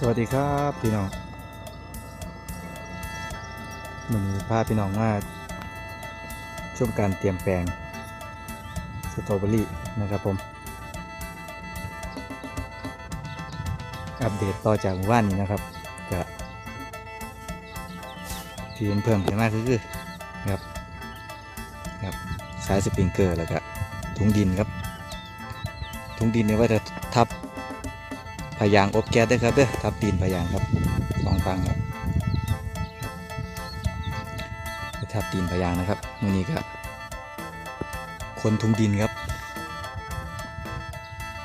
สวัสดีครับพี่น้องมันนี้พาพี่น้องมาชมการเตรียมแปลงสตรอเบอรี่นะครับผม อัปเดตต่อจากหมู่านนี้นะครับจะที่เห็นเพิ่มขึ้นมาคือคือครับครับสายสปริงเกอร์แล้วก็ถุงดินครับถุงดินเนี่ยว่าจะทับ พยางอบแก๊สด้วยครับเด้อทับตีนพยางครับสองฟังครับทับตีนพยางนะครับมือนี้ก็คนทุ่งดินครับ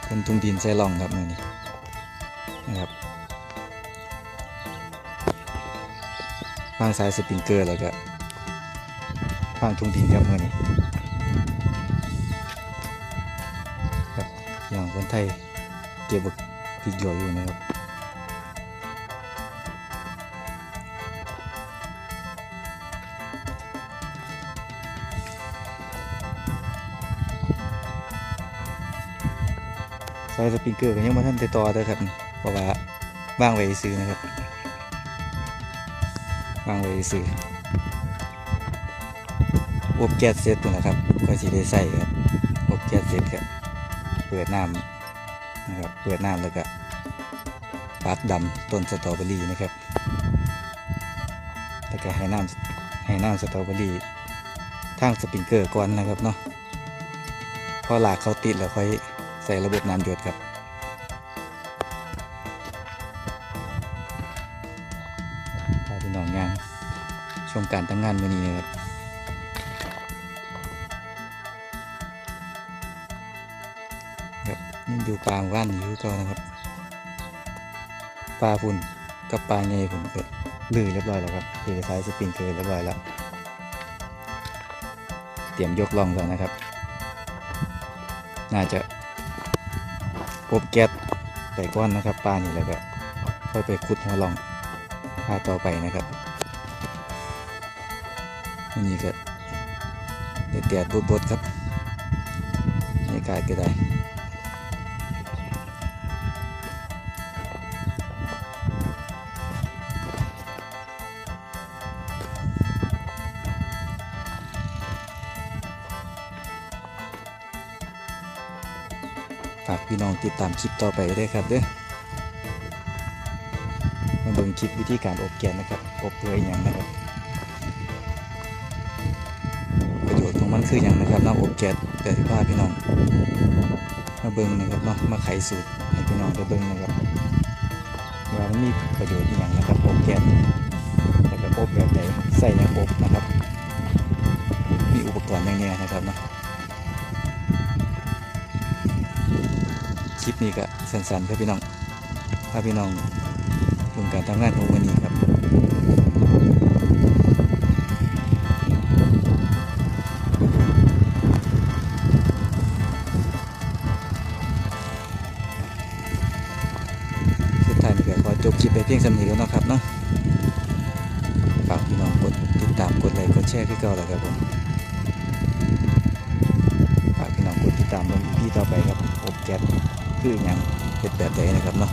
คนทุ่งดินใส่ล่องครับมือนี้นะครับฟังสายสปริงเกอร์แล้วก็ฟังทุ่งดินครับมือนี้ครับอย่างคนไทยเก็บบ พริกหยวกอยู่นะครับสายสปริงเกอร์ก็ยังมาท่านติดต่อเด้อครับเพราะว่าว่างไว้ซื้อนะครับว่างไว้ซื้ออบแก๊สเสร็จตัวนะครับก็สิได้ใส่ครับอบแก๊สเสร็จครับเปิดน้ำ นะครับเปิดน้ำแล้วก็ปักดำต้นสตรอเบอรี่นะครับแล้วก็ให้น้ำให้น้ำสตรอเบอรี่ทางสปริงเกอร์ก่อนนะครับเนาะพอหลากเขาติดแล้วค่อยใส่ระบบน้ำหยดครับพาพี่น้องยางชมการทำงานวันนี้นะครับ ครับยังอยู่ปลาว่านอยู่ก็นะครับปลาฝุ่นกับปลาไงฝุ่นก็ลือเรียบร้อยแล้วครับคือสายสปริงเกอร์เรียบร้อยแล้ว เตรียมยกล่องแล้วนะครับ น่าจะอบแก๊สใส่ก้อนนะครับปลานี่แล้วก็ค่อยไปขุดหัวล่องปลาต่อไปนะครับวันนี้ก็เด็ดๆบดๆครับบรรยากาศก็ได้ ฝากพี่น้องติดตามคลิปต่อไปด้วยครับเด้อมาเบิ่งคลิปวิธีการอบแกนนะครับ อบเพื่ออย่างนะครับ ประโยชน์ของมันคืออย่างนะครับน้ำอบแก๊สแต่ที่พาพี่น้อง มาเบิ่งนะครับเนาะมาไขสูตรให้พี่น้องได้เบิ่งนะครับว่ามันมีประโยชน์อย่างนะครับอบแก๊สแล้วก็อบแบบไหนใส่ย่างอบนะครับ มีอุปกรณ์อย่างนี้นะครับเนาะ คลิปนี้ก็สั้นๆครับพี่น้องถ้าพี่น้องลงการทำงานของวันนี้ครับสุดท้ายนี้ก็ขอจบคลิปไปเพียงสำนีแล้วเนาะครับเนาะฝากพี่น้องกดติดตามกดไลค์กดแชร์คือเก่าแล้วครับผมฝากพี่น้องกดติดตามลงพี่ต่อไปครับอบแก๊ส คืออย่างเป็นแบบใดนะครับเนาะ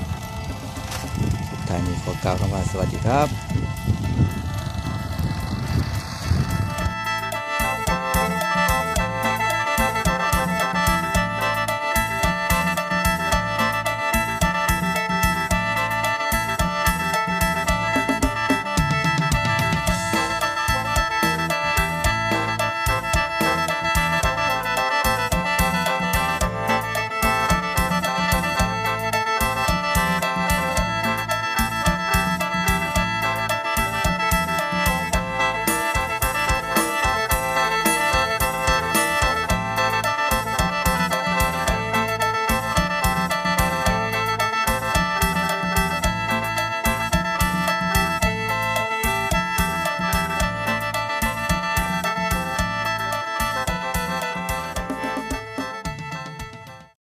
สุดท้ายนี้ขอกล่าวคำว่าสวัสดีครับ